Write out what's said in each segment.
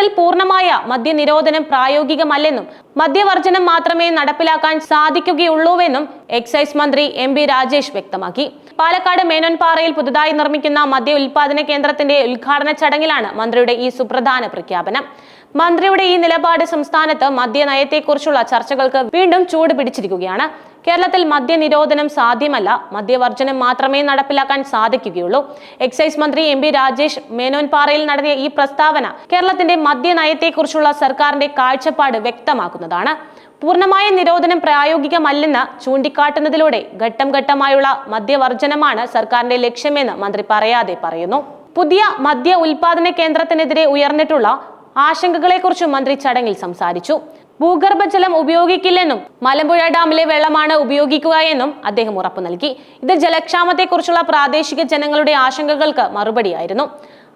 കേരളത്തിൽ പൂർണമായ മദ്യനിരോധനം പ്രായോഗികമല്ലെന്നും മദ്യവർജനം മാത്രമേ നടപ്പിലാക്കാൻ സാധിക്കുകയുള്ളൂവെന്നും എക്സൈസ് മന്ത്രി എം ബി രാജേഷ് വ്യക്തമാക്കി. പാലക്കാട് മേനോൻപാറയിൽ പുതുതായി നിർമ്മിക്കുന്ന മദ്യ ഉൽപാദന കേന്ദ്രത്തിന്റെ ഉദ്ഘാടന ചടങ്ങിലാണ് മന്ത്രിയുടെ ഈ സുപ്രധാന പ്രഖ്യാപനം. മന്ത്രിയുടെ ഈ നിലപാട് സംസ്ഥാനത്ത് മദ്യനയത്തെക്കുറിച്ചുള്ള ചർച്ചകൾക്ക് വീണ്ടും ചൂട് പിടിച്ചിരിക്കുകയാണ്. കേരളത്തിൽ മദ്യനിരോധനം സാധ്യമല്ല. മദ്യവർജനം മാത്രമേ നടപ്പിലാക്കാൻ സാധിക്കുകയുള്ളൂ. എക്സൈസ് മന്ത്രി എം പി രാജേഷ് മേനോൻപാറയിൽ നടത്തിയ ഈ പ്രസ്താവന കേരളത്തിന്റെ മദ്യനയത്തെക്കുറിച്ചുള്ള സർക്കാരിന്റെ കാഴ്ചപ്പാട് വ്യക്തമാക്കുന്നതാണ്. പൂർണമായ നിരോധനം പ്രായോഗികമല്ലെന്ന് ചൂണ്ടിക്കാട്ടുന്നതിലൂടെ ഘട്ടം ഘട്ടമായുള്ള മദ്യവർജനമാണ് സർക്കാരിന്റെ ലക്ഷ്യമെന്ന് മന്ത്രി പറയാതെ പറയുന്നു. പുതിയ മദ്യ ഉൽപാദന കേന്ദ്രത്തിനെതിരെ ഉയർന്നിട്ടുള്ള ആശങ്കകളെക്കുറിച്ച് മന്ത്രി ചടങ്ങിൽ സംസാരിച്ചു. ഭൂഗർഭജലം ഉപയോഗിക്കില്ലെന്നും മലമ്പുഴ ഡാമിലെ വെള്ളമാണ് ഉപയോഗിക്കുക എന്നും അദ്ദേഹം ഉറപ്പു നൽകി. ഇത് ജലക്ഷാമത്തെക്കുറിച്ചുള്ള പ്രാദേശിക ജനങ്ങളുടെ ആശങ്കകൾക്ക് മറുപടിയായിരുന്നു.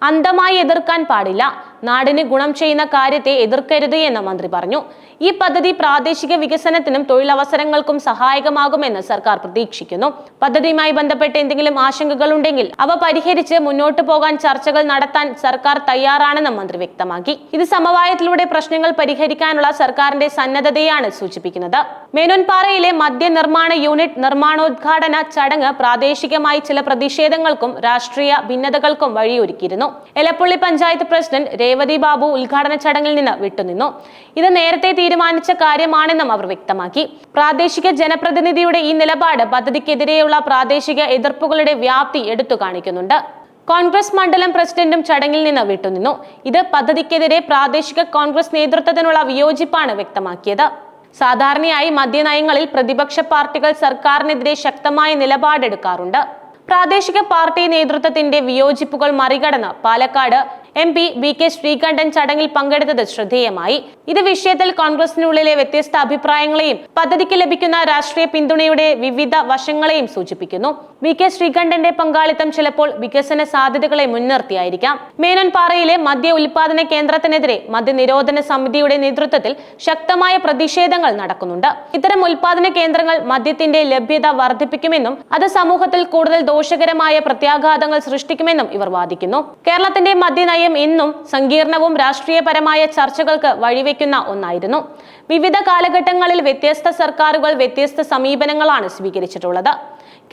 അന്ധമായി എതിർക്കാൻ പാടില്ല. നാടിന് ഗുണം ചെയ്യുന്ന കാര്യത്തെ എതിർക്കരുത് എന്ന് മന്ത്രി പറഞ്ഞു. ഈ പദ്ധതി പ്രാദേശിക വികസനത്തിനും തൊഴിലവസരങ്ങൾക്കും സഹായകമാകുമെന്ന് സർക്കാർ പ്രതീക്ഷിക്കുന്നു. പദ്ധതിയുമായി ബന്ധപ്പെട്ട് എന്തെങ്കിലും ആശങ്കകൾ ഉണ്ടെങ്കിൽ അവ പരിഹരിച്ച് മുന്നോട്ട് പോകാൻ ചർച്ചകൾ നടത്താൻ സർക്കാർ തയ്യാറാണെന്ന് മന്ത്രി വ്യക്തമാക്കി. ഇത് സമവായത്തിലൂടെ പ്രശ്നങ്ങൾ പരിഹരിക്കാനുള്ള സർക്കാരിന്റെ സന്നദ്ധതയാണ് സൂചിപ്പിക്കുന്നത്. മേനോൻപാറയിലെ മദ്യനിർമ്മാണ യൂണിറ്റ് നിർമ്മാണോദ്ഘാടന ചടങ്ങ് പ്രാദേശികമായി ചില പ്രതിഷേധങ്ങൾക്കും രാഷ്ട്രീയ ഭിന്നതകൾക്കും വഴിയൊരുക്കിയിരുന്നു. എലപ്പുള്ളി പഞ്ചായത്ത് പ്രസിഡന്റ് രേവതി ബാബു ഉദ്ഘാടന ചടങ്ങിൽ നിന്ന് വിട്ടുനിന്നു. ഇത് നേരത്തെ തീരുമാനിച്ച കാര്യമാണെന്നും അവർ വ്യക്തമാക്കി. പ്രാദേശിക ജനപ്രതിനിധിയുടെ ഈ നിലപാട് പദ്ധതിക്കെതിരെയുള്ള പ്രാദേശിക എതിർപ്പുകളുടെ വ്യാപ്തി എടുത്തു കാണിക്കുന്നുണ്ട്. കോൺഗ്രസ് മണ്ഡലം പ്രസിഡന്റും ചടങ്ങിൽ നിന്ന് വിട്ടുനിന്നു. ഇത് പദ്ധതിക്കെതിരെ പ്രാദേശിക കോൺഗ്രസ് നേതൃത്വത്തിനുള്ള വിയോജിപ്പാണ് വ്യക്തമാക്കിയത്. സാധാരണയായി മദ്യനയങ്ങളിൽ പ്രതിപക്ഷ പാർട്ടികൾ സർക്കാരിനെതിരെ ശക്തമായ നിലപാടെടുക്കാറുണ്ട്. പ്രാദേശിക പാർട്ടി നേതൃത്വത്തിന്റെ വിയോജിപ്പുകൾ മറികടന്ന് Palakkad M P V K Sreekandan ചടങ്ങിൽ പങ്കെടുത്തത് ശ്രദ്ധേയമായി. ഇത് വിഷയത്തിൽ കോൺഗ്രസിനുള്ളിലെ വ്യത്യസ്ത അഭിപ്രായങ്ങളെയും പദ്ധതിക്ക് ലഭിക്കുന്ന രാഷ്ട്രീയ പിന്തുണയുടെ വിവിധ വശങ്ങളെയും സൂചിപ്പിക്കുന്നു. വി കെ ശ്രീകണ്ഠന്റെ പങ്കാളിത്തം ചിലപ്പോൾ വികസന സാധ്യതകളെ മുൻനിർത്തിയായിരിക്കാം. മേനോൻപാറയിലെ മദ്യ ഉൽപാദന കേന്ദ്രത്തിനെതിരെ മദ്യനിരോധന സമിതിയുടെ നേതൃത്വത്തിൽ ശക്തമായ പ്രതിഷേധങ്ങൾ നടക്കുന്നുണ്ട്. ഇത്തരം ഉൽപാദന കേന്ദ്രങ്ങൾ മദ്യത്തിന്റെ ലഭ്യത വർദ്ധിപ്പിക്കുമെന്നും അത് സമൂഹത്തിൽ കൂടുതൽ ദോഷകരമായ പ്രത്യാഘാതങ്ങൾ സൃഷ്ടിക്കുമെന്നും ഇവർ വാദിക്കുന്നു. കേരളത്തിന്റെ മദ്യനയം എന്നും സങ്കീർണവും രാഷ്ട്രീയപരമായ ചർച്ചകൾക്ക് വഴിവെക്കുന്ന ഒന്നായിരുന്നു. വിവിധ കാലഘട്ടങ്ങളിൽ വ്യത്യസ്ത സർക്കാരുകൾ വ്യത്യസ്ത സമീപനങ്ങളാണ് സ്വീകരിച്ചിട്ടുള്ളത്.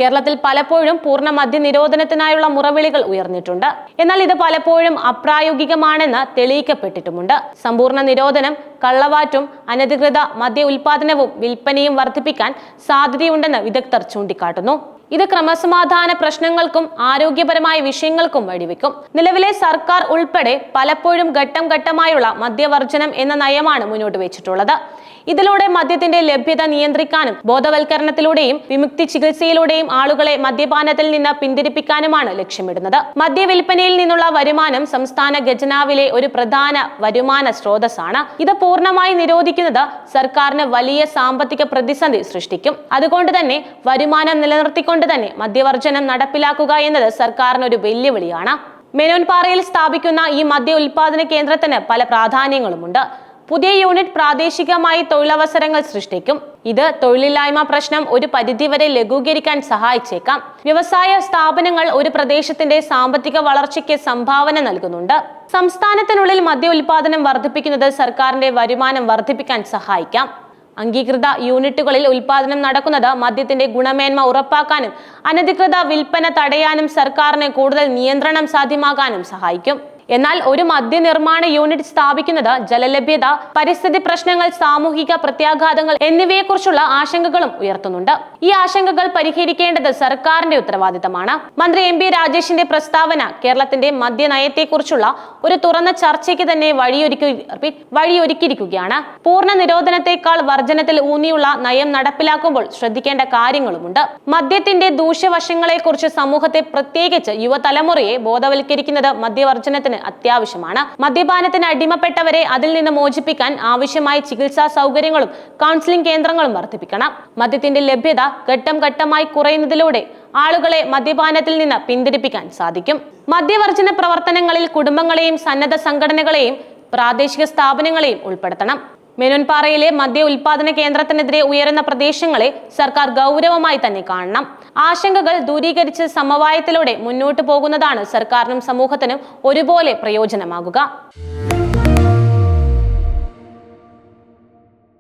കേരളത്തിൽ പലപ്പോഴും പൂർണ മദ്യനിരോധനത്തിനായുള്ള മുറവിളികൾ ഉയർന്നിട്ടുണ്ട്. എന്നാൽ ഇത് പലപ്പോഴും അപ്രായോഗികമാണെന്ന് തെളിയിക്കപ്പെട്ടിട്ടുമുണ്ട്. സമ്പൂർണ നിരോധനം കള്ളവാറ്റും അനധികൃത മദ്യ ഉൽപാദനവും വിൽപ്പനയും വർദ്ധിപ്പിക്കാൻ സാധ്യതയുണ്ടെന്ന് വിദഗ്ധർ ചൂണ്ടിക്കാട്ടുന്നു. ഇത് ക്രമസമാധാന പ്രശ്നങ്ങൾക്കും ആരോഗ്യപരമായ വിഷയങ്ങൾക്കും വഴിവെക്കും. നിലവിലെ സർക്കാർ ഉൾപ്പെടെ പലപ്പോഴും ഘട്ടം ഘട്ടമായുള്ള മദ്യവർജനം എന്ന നയമാണ് മുന്നോട്ട് വെച്ചിട്ടുള്ളത്. ഇതിലൂടെ മദ്യത്തിന്റെ ലഭ്യത നിയന്ത്രിക്കാനും ബോധവൽക്കരണത്തിലൂടെയും വിമുക്തി ചികിത്സയിലൂടെയും ആളുകളെ മദ്യപാനത്തിൽ നിന്ന് പിന്തിരിപ്പിക്കാനുമാണ് ലക്ഷ്യമിടുന്നത്. മദ്യവിൽപ്പനയിൽ നിന്നുള്ള വരുമാനം സംസ്ഥാന ഖജനാവിലെ ഒരു പ്രധാന വരുമാന സ്രോതസ്സാണ്. ഇത് പൂർണമായി നിരോധിക്കുന്നത് സർക്കാരിന് വലിയ സാമ്പത്തിക പ്രതിസന്ധി സൃഷ്ടിക്കും. അതുകൊണ്ട് തന്നെ വരുമാനം നിലനിർത്തിക്കൊണ്ട് തന്നെ മദ്യവർജനം നടപ്പിലാക്കുക എന്നത് സർക്കാരിന് ഒരു വെല്ലുവിളിയാണ് മെനോൻപാറയിൽ സ്ഥാപിക്കുന്ന ഈ മദ്യ ഉൽപാദന കേന്ദ്രത്തിന് പല പ്രാധാന്യങ്ങളുമുണ്ട്. പുതിയ യൂണിറ്റ് പ്രാദേശികമായി തൊഴിലവസരങ്ങൾ സൃഷ്ടിക്കും. ഇത് തൊഴിലില്ലായ്മ പ്രശ്നം ഒരു പരിധിവരെ ലഘൂകരിക്കാൻ സഹായിച്ചേക്കാം. വ്യവസായ സ്ഥാപനങ്ങൾ ഒരു പ്രദേശത്തിന്റെ സാമ്പത്തിക വളർച്ചയ്ക്ക് സംഭാവന നൽകുന്നുണ്ട്. സംസ്ഥാനത്തിനുള്ളിൽ മദ്യ ഉൽപാദനം വർദ്ധിപ്പിക്കുന്നത് സർക്കാരിന്റെ വരുമാനം വർദ്ധിപ്പിക്കാൻ സഹായിക്കാം. അംഗീകൃത യൂണിറ്റുകളിൽ ഉൽപാദനം നടക്കുന്നത് മദ്യത്തിന്റെ ഗുണമേന്മ ഉറപ്പാക്കാനും അനധികൃത വിൽപ്പന തടയാനും സർക്കാരിന് കൂടുതൽ നിയന്ത്രണം സാധ്യമാകാനും സഹായിക്കും. എന്നാൽ ഒരു മദ്യനിർമ്മാണ യൂണിറ്റ് സ്ഥാപിക്കുന്നത് ജലലഭ്യത പരിസ്ഥിതി പ്രശ്നങ്ങൾ സാമൂഹിക പ്രത്യാഘാതങ്ങൾ എന്നിവയെക്കുറിച്ചുള്ള ആശങ്കകളും ഉയർത്തുന്നുണ്ട്. ഈ ആശങ്കകൾ പരിഹരിക്കേണ്ടത് സർക്കാരിന്റെ ഉത്തരവാദിത്തമാണ്. മന്ത്രി എം പി രാജേഷിന്റെ പ്രസ്താവന കേരളത്തിന്റെ മദ്യനയത്തെക്കുറിച്ചുള്ള ഒരു തുറന്ന ചർച്ചയ്ക്ക് തന്നെ വഴിയൊരുക്കി വഴിയൊരുക്കിയിരിക്കുകയാണ്. പൂർണ നിരോധനത്തെക്കാൾ വർജനത്തിൽ ഊന്നിയുള്ള നയം നടപ്പിലാക്കുമ്പോൾ ശ്രദ്ധിക്കേണ്ട കാര്യങ്ങളുമുണ്ട്. മദ്യത്തിന്റെ ദൂഷ്യവശങ്ങളെക്കുറിച്ച് സമൂഹത്തെ പ്രത്യേകിച്ച് യുവതലമുറയെ ബോധവൽക്കരിക്കുന്നത് മദ്യവർജനത്തിന് അത്യാവശ്യമാണ്. മദ്യപാനത്തിന് അടിമപ്പെട്ടവരെ അതിൽ നിന്ന് മോചിപ്പിക്കാൻ ആവശ്യമായ ചികിത്സാ സൗകര്യങ്ങളും കൗൺസിലിംഗ് കേന്ദ്രങ്ങളും വർദ്ധിപ്പിക്കണം. മദ്യത്തിന്റെ ലഭ്യത ഘട്ടം ഘട്ടമായി കുറയുന്നതിലൂടെ ആളുകളെ മദ്യപാനത്തിൽ നിന്ന് പിന്തിരിപ്പിക്കാൻ സാധിക്കും. മദ്യവർജന പ്രവർത്തനങ്ങളിൽ കുടുംബങ്ങളെയും സന്നദ്ധ സംഘടനകളെയും പ്രാദേശിക സ്ഥാപനങ്ങളെയും ഉൾപ്പെടുത്തണം. മെനുൻപാറയിലെ മദ്യ ഉൽപാദന കേന്ദ്രത്തിനെതിരെ ഉയരുന്ന പ്രദേശങ്ങളെ സർക്കാർ ഗൗരവമായി തന്നെ കാണണം. ആശങ്കകൾ ദൂരീകരിച്ച് സമവായത്തിലൂടെ മുന്നോട്ടു പോകുന്നതാണ് സർക്കാരിനും സമൂഹത്തിനും ഒരുപോലെ പ്രയോജനമാകുക.